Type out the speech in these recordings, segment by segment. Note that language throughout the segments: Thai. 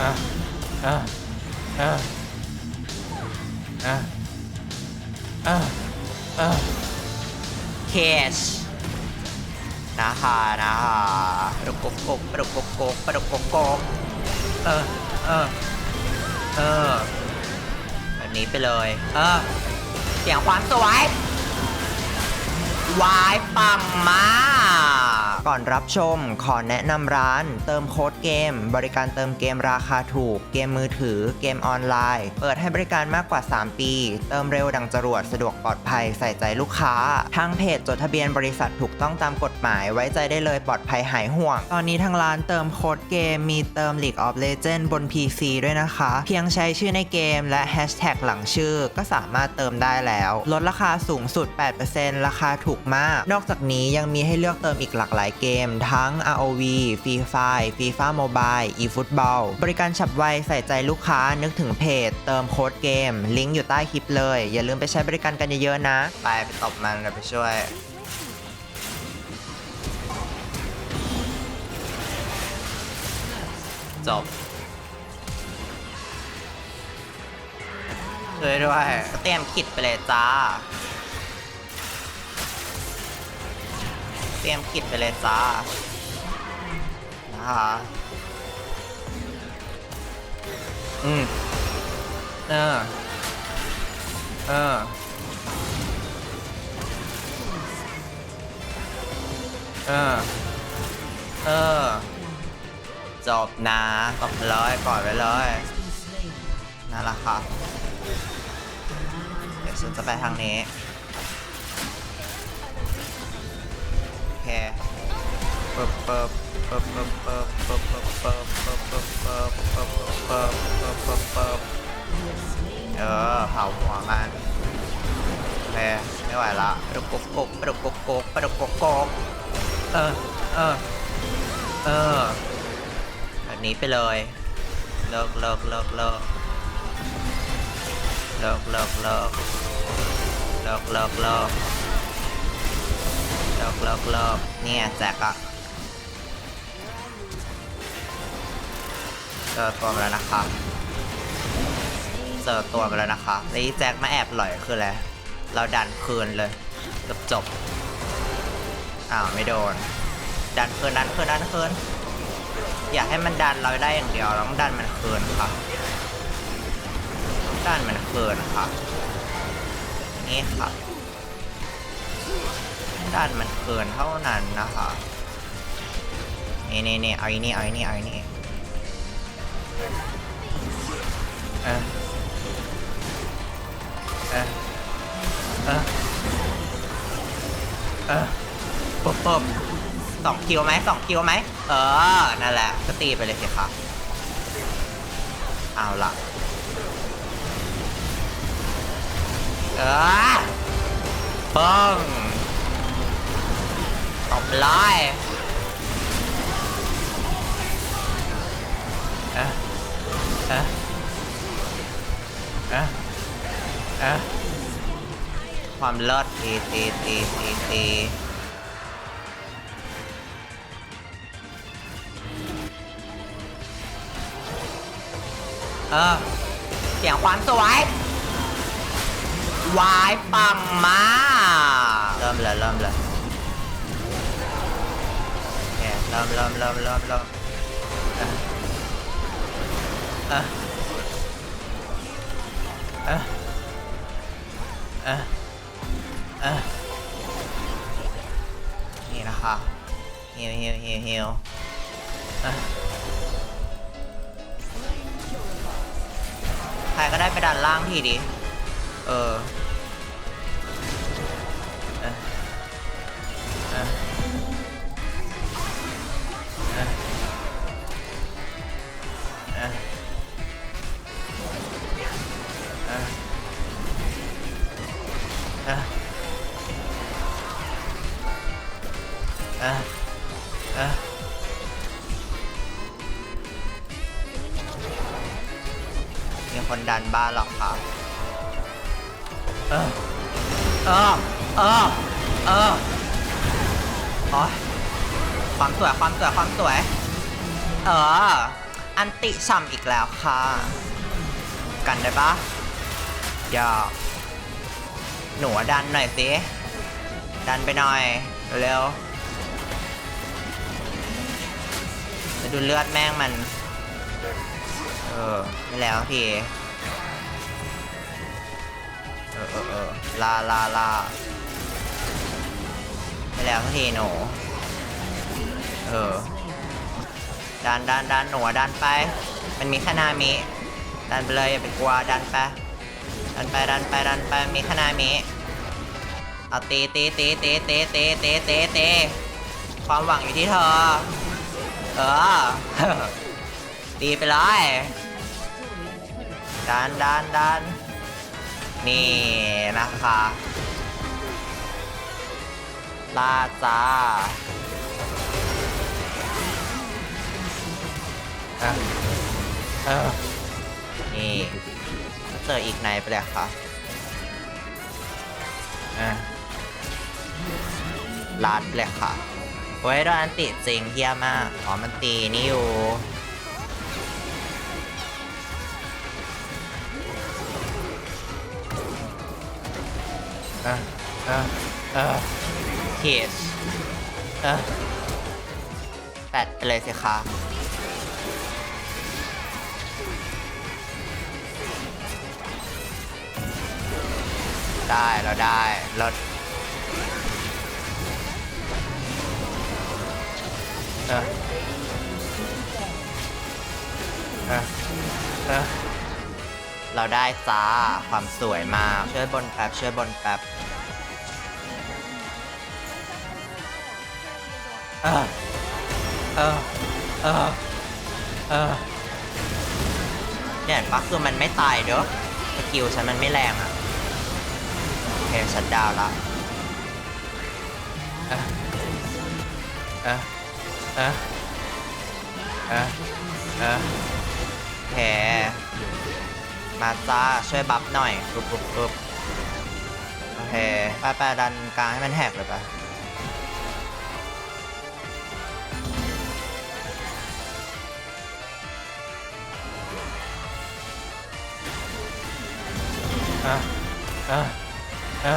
อะอะอะอะอะอะเคชนะคะนะคะปรกกกกุ๊กปรกกกกุ๊กปรกกุ๊กกเออเออเออแบบนี้ไปเลย เออเสียงความสวยวายปังมาก ก่อนรับชม ขอแนะนำร้าน เติมโค้ดเกม บริการเติมเกมราคาถูก เกมมือถือ เกมออนไลน์ เปิดให้บริการมากกว่า 3 ปี เติมเร็วดังจรวดสะดวกปลอดภัยใส่ใจลูกค้า ทางเพจจดทะเบียนบริษัทถูกต้องตามกฎหมายไว้ใจได้เลยปลอดภัยหายห่วง ตอนนี้ทางร้านเติมโค้ดเกมมีเติม League of Legends บน PC ด้วยนะคะ เพียงใช้ชื่อในเกม และแฮชแท็กหลังชื่อ ก็สามารถเติมได้แล้ว ลดราคาสูงสุด 8%ราคาถูกมาก นอกจากนี้ยังมีให้เลือกเติมอีกหลากหลายเกมทั้ง ROV Free Fire FIFA Mobile eFootball บริการฉับไวใส่ใจลูกค้านึกถึงเพจ เติมโค้ดเกม ลิงก์อยู่ใต้คลิปเลย อย่าลืมไปใช้บริการกันเยอะๆนะ ไปไปตบมันเดี๋ยวไปช่วยจบช่วยด้วยเตรียมคิดไปเลยจ้า เตรียมคิดไปเลยจ้านะคะอืมเออเออเออเออจบนะตบเลยปล่อยไปเลยนั่นแหละค่ะ เดี๋ยวฉันจะไปทางนี้ โอเคปึ๊บปึ๊บปึ๊บปึ๊บปึ๊บปึ๊บปึ๊บปึ๊บปึ๊บปึ๊บปึ๊บปึ๊บปึ๊บปึ๊บปึ๊บปึ๊บเออเผาหัวมันโอเคไม่ไหวละปรกกกปรกกกกปรกกกกุ๊กเออเออเออแบบนี้ไปเลยเลิกเลิกเลิกเลิกเลิกเลิกเลิกเลิกเลิกเลิก เลิกเลิกเลิกเนี่ยแจ็คอะเจอตัวมาแล้วนะคะเจอตัวมาแล้วนะคะแล้วแจ็คมาแอบหล่อยคืออะไรเราดันคืนเลยจบจบอ้าวไม่โดน ดันคืนดันคืนดันคืนอยากให้มันดันเราได้อย่างเดียวเราต้องดันมันคืนค่ะดันมันคืนค่ะนี่ค่ะ ดันมันคืนเท่านั้นนะคะนี่นี่นี่เอาอีนี่เอาอีนี่เอาอีนี่เออเออเออเออปุ๊บปุ๊บสองคิวไหมสองคิวไหมเออ นั่นแหละ ก็ตีไปเลยสิคะเอาละเออปึ้ง ตบเลยเออเออเออเออความเลิศตีตีตีตีตีเออเสียงความสวยวายปังมากเริ่มเลยเริ่มเลย อม่รม่รม่รม่รอะอะอะอะนี่นะคะเฮียวเฮียวเฮียวเฮียวใครก็ได้ไปดันล่างทีดิ เออ เออ มีคนดันบ้านหรอกครับเออเออเออเออ ความสวยความสวยความสวย เออ อันติซ้ำอีกแล้วค่ะ กันได้ปะเดี๋ยวหนูดันหน่อยสิ ดันไปหน่อย เร็วจะดูเลือดแม่งมัน เออไม่แล้วทีเเออเออลาลาลาไม่แล้วทีหนู เออดันดันดันหนัวดันไป มันมีขนามิดันไปเลยอย่าไปกลัวดันไปดันไปดันไปดันไปมีขนามิเอาตีตีตีตีตีตีตีตีตีความหวังอยู่ที่เธอ เออ ตีไปเลยดันดันดันนี่นะคะลาจ้า อะเออนี่เจออีกไหนไปเลยคะอะลัดเลยค่ะโอ้ยโดนติจริงเฮียมากอ๋อมันตีนี่อยู่อะอะอะเคสเอะแปดไปเลยสิคะ ได้เราได้เราเราได้ซาความสวยมากชื่อบนแป๊บเชื่อบนแป๊บเออเออเออเออเนี่ยปักคือมันไม่ตายเด้อสกิลฉันมันไม่แรงอะ แพงชัดดาวละเอะอะอะอะอะแผลมาจ้าช่วยบัฟหน่อยปุ๊บปุ๊บปุ๊บโอเคไปแปะดันกลางให้มันแหกเลยปะอะอะ อ่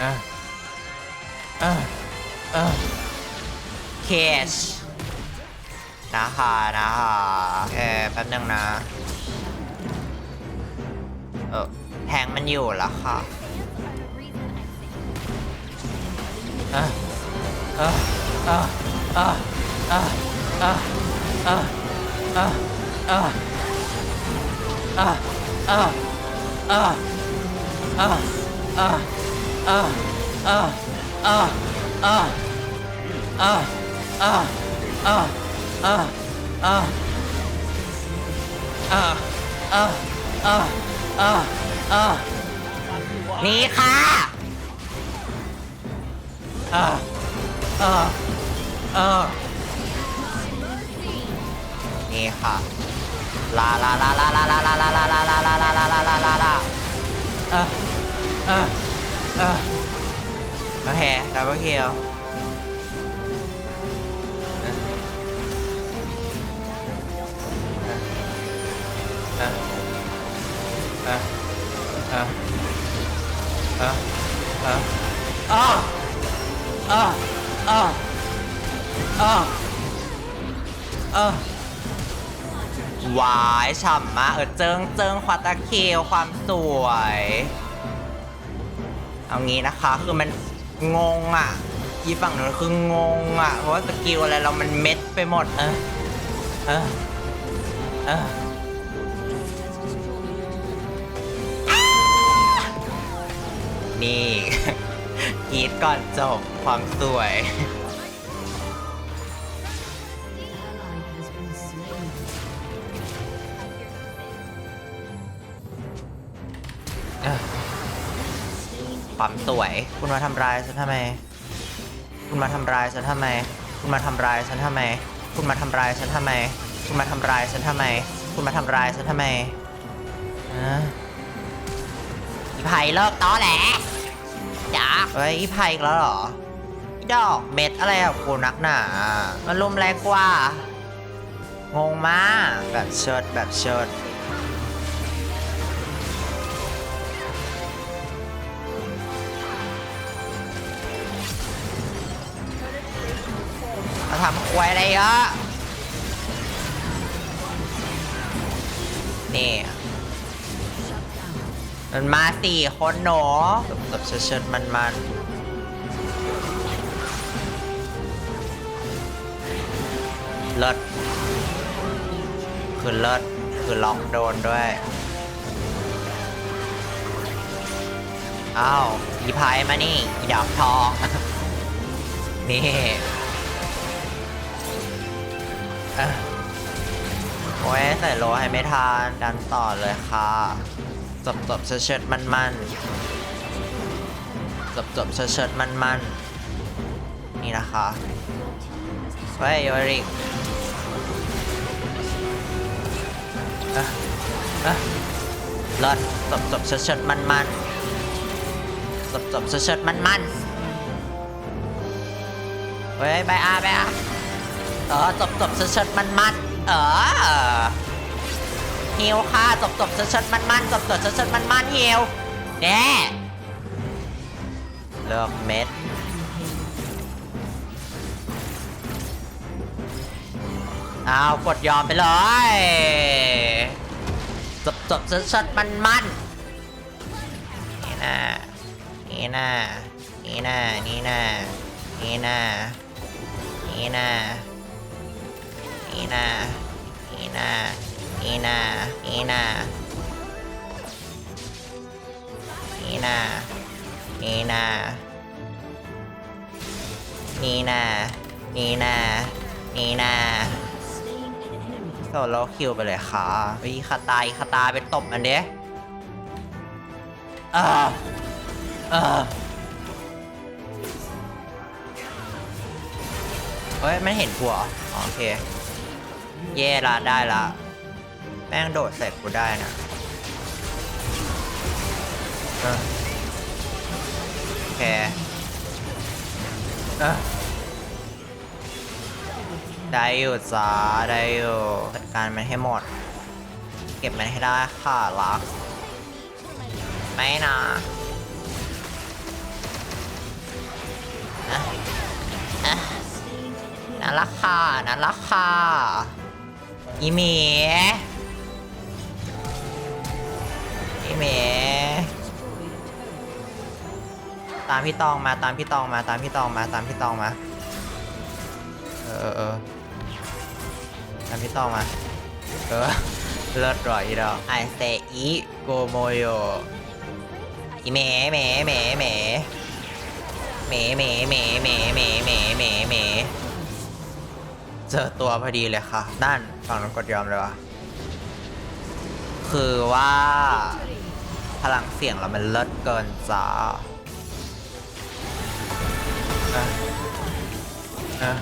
อ่อ่อ่เคชนะฮะนะฮะแออแป๊บนึงนะเออแทงมันอยู่ละค่ะอะอ่าอ่าอ่าอ่าอ่าอ่าอ่าอะ อ่าอ่าอ่าอ่าอ่าอ่าอ่าอ่าอ่าอ่าอ่าอ่าอ่าอ่าอ่าอ่านี่ค่ะอ่าอ่าอ่านี่ค่ะลาลาลาลาลาลาลาลาลาลาลาลาลาลาลา เออเออโอเคดับเบิลคิววายฉ่ำมาเออเจิงเจิงควาตาเคียวความสวย เอางี้นะคะคือมันงงอะอีฝั่งนู้นคืองงอะ เพราะว่าสกิลอะไรเรามันเม็ดไปหมดเออเออเออนี่กรีดก่อนจบความสวย ความสวย คุณมาทำร้ายฉันทำไม คุณมาทำร้ายฉันทำไม คุณมาทำร้ายฉันทำไม คุณมาทำร้ายฉันทำไม คุณมาทำร้ายฉันทำไม คุณมาทำร้ายฉันทำไมฮะอีไผ่เลิกต้อแหละจ๋าเฮ้ยอีไผ่อีกแล้วเหรออีดอกเม็ดอะไรอะกูนักหนามันลมแรงกว่า งงมากแบบเชิดแบบเชิด ทำควยอะไรเยอะนี่มันมาสี่คนหนูแบบเชิดๆมันเลิศคือเลิศคือล็อกโดนด้วย อ้าวอีพายมานี่ อีดอกทอง นี่ โอ้ยใส่โลให้ไม่ทานดันต่อเลยค่ะจบจบเชิดเชิดมันมันจบจบเชิดเชิดมันมันนี่นะคะเฮ้ยโยริกอะอะเลิศจบจบเชิดเชิดมันมันจบจบเชิดเชิดมันมันเฮ้ยไปอาไปอา เออจบจบเชิดชดมันมันเออฮิวค่ะจบจบเชิดๆมันจบจบเชิดๆมันฮิวแน่เลือกเม็ดเอากดยอมไปเลยจบจบเชิดๆมันนี่นะนี่นะนี่นะนี่นะนี่นะนี่นะ นี่นะนี่นะนี่นานี่นานี่นานี่นานี่นานี่นานี่นาโซโลคิวไปเลยค่ะวิคาตาอีคาตาเป็นตบมันเด้เออเออเฮ้ย มันเห็นกูเหรอโอเค เย่ละได้ละ แม่งโดดใส่กูได้นะเออโอเคเออได้อยู่จ้าได้อยู่จัดการมันให้หมด เก็บมันให้ได้ค่ะรักไม่นะอะอะนั่นละค่ะนั่นละค่ะ อีเมอีเมตามพี่ตองมาตามพี่ตองมาตามพี่ตองมาตามพี่ตองมา เออเออตามพี่ตองมา เออเลิศรอยอีดอกไอเซอิโกโมโยอีเมเมเมเมเมเมเมเมเมเมเมเมเจอตัวพอดีเลยค่ะด้าน ฝั่งนั้นกดยอมเลยวะคือว่า พลังเสียงเรามันเลิศเกินจ้าอะอะ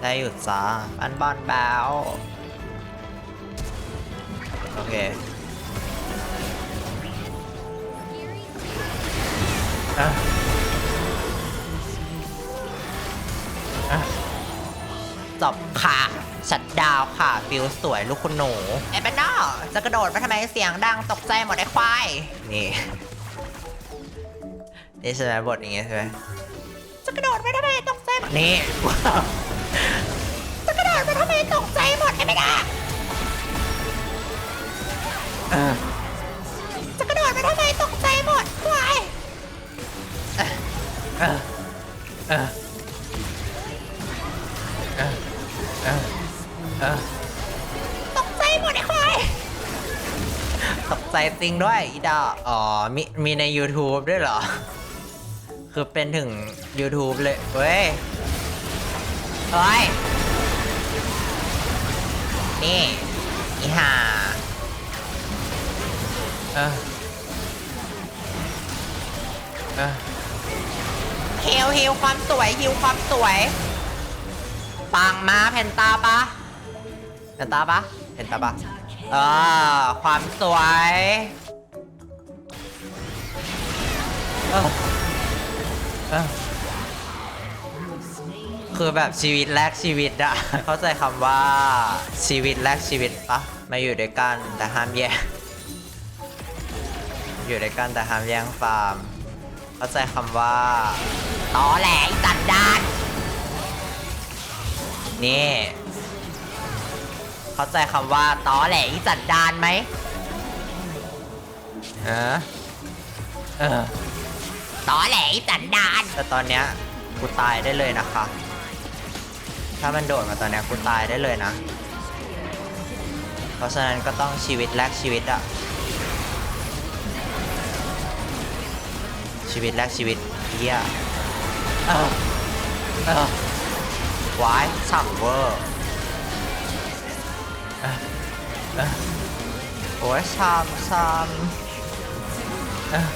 ได้หยุดจ้าอันบอลแบวโอเค ค่ะฟิลสวยลูกคุณหนูเอ้เป็นนอจะกระโดดไปทำไมเสียงดังตกใจหมดไอ้ควาย นี่ นี่ใช่ไหมบทอย่างเงี้ยใช่ไหมจะกระโดดไปทำไมตกใจหมดนี่ จะกระโดดไปทำไมตกใจหมดไอ้ไม่ได้จะ ใจจริงด้วยอีดาอ๋อมีมีใน YouTube ด้วยเหรอ คือเป็นถึง YouTube เลย เว้ยเฮ้ย นี่อีห่าเออเออฮิวฮิวความสวยฮิวความสวย ปังมาเพนตาปะเพนตาปะเพนตาปะ ออความสวยเออเออคือแบบชีวิตแลกชีวิตอะ เข้าใจคำว่าชีวิตแลกชีวิตปะมาอยู่ด้วยกันแต่ห้ามแยกอยู่ด้วยกันแต่ห้ามแย่งฟาร์ม เข้าใจคำว่าตอแหลไอ้สันดานนี่ เข้าใจคำว่าตอแหลไอ้สันดานไหมเออเออตอแหลสันดาน แต่ตอนเนี้ยกูตายได้เลยนะคะ ถ้ามันโดดมาตอนเนี้ยกูตายได้เลยนะ เพราะฉะนั้นก็ต้องชีวิตแลกชีวิตอะชีวิตแลกชีวิตเฮียเออเออวายฉ่ำเวอร์เออเออ โอ้ยฉ่ำฉ่ำเออ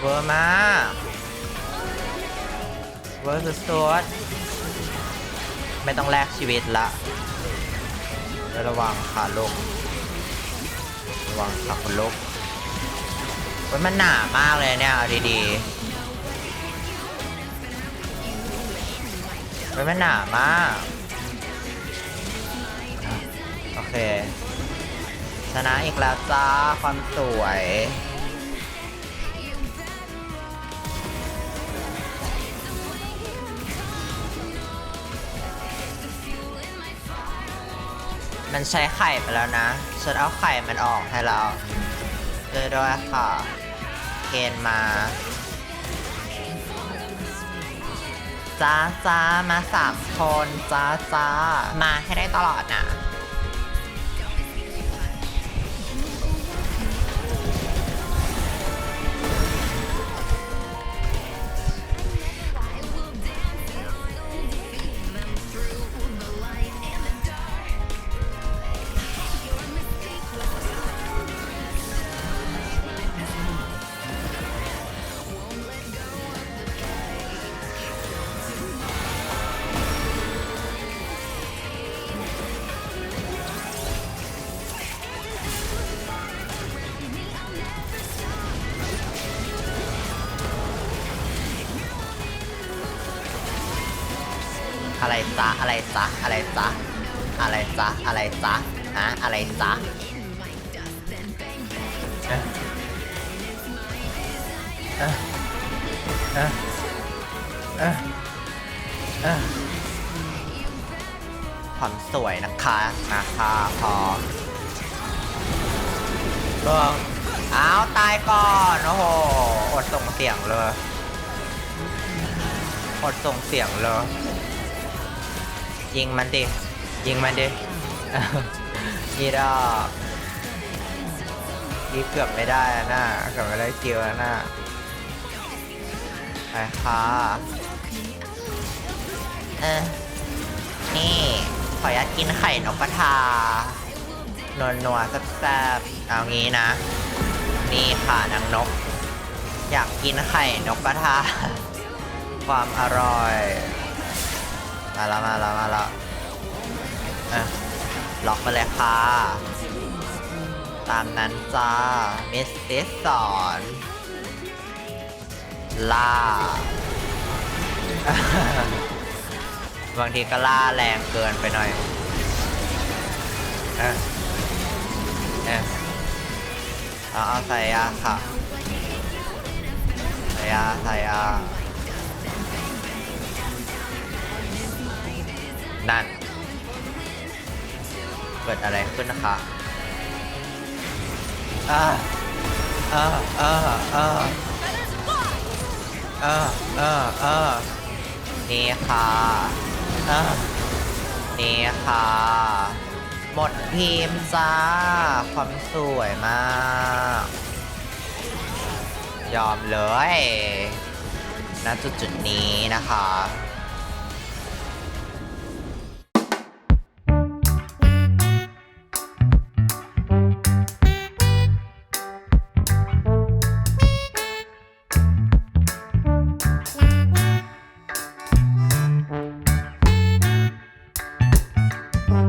เวอร์มากเวอร์สุดๆไม่ต้องแลกชีวิตละระวังขาลกระวังขาคนลกว้ยมันหนามากเลยเนี่ยดีๆว้ยมันหนามาก เค ชนะอีกแล้วจ้า ความสวย มันใช้ไข่ไปแล้วนะ ฉันเอาไข่มันออกให้แล้วเจอด้วยค่ะเคนมาจ้าจ้ามาสามคนจ้าจ้ามาให้ได้ตลอดนะ อะไรจ๊ะอะไรจ๊ะอะไรจ๊ะอะไรจ๊ะอะไรจ๊ะฮะอะไรจ๊ะเอ๊ะเอ๊ะเอ๊ะเอ๊ะเอ๊ะความสวยนะคะนะคะพอก็อ้าวตายก่อนโอ้โหอดส่งเสียงเลยอดส่งเสียงเลย ยิงมันดิ ยิงมันดิอีดอกยีเกือบไม่ได้อะน่าเกือบไม่ได้คิวแล้วน่าไปค่ะเออนี่ ขออนุญากินไข่นกกระทา นวลนัวแซ่บๆเอางี้นะ นี่ค่ะนางนก อยากกินไข่นกกระทา ความอร่อย มาแล้วมาแล้วมาแล้วเอะล็อกไปเลยค่ะ ตามนั้นจ้ามิสซิสสอนล่า บางทีก็ล่าแรงเกินไปหน่อยเออเออเอาเอาใส่ยาค่ะใส่ยาใส่ยา นั่น เกิดอะไรขึ้นนะคะอ่าอ่าอ่าอ่าอ่าอ่าอ่านี่ค่ะอ่านี่ค่ะ หมดทีมจ้า ความสวยมาก ยอมเลยณจุดจุดนี้นะคะ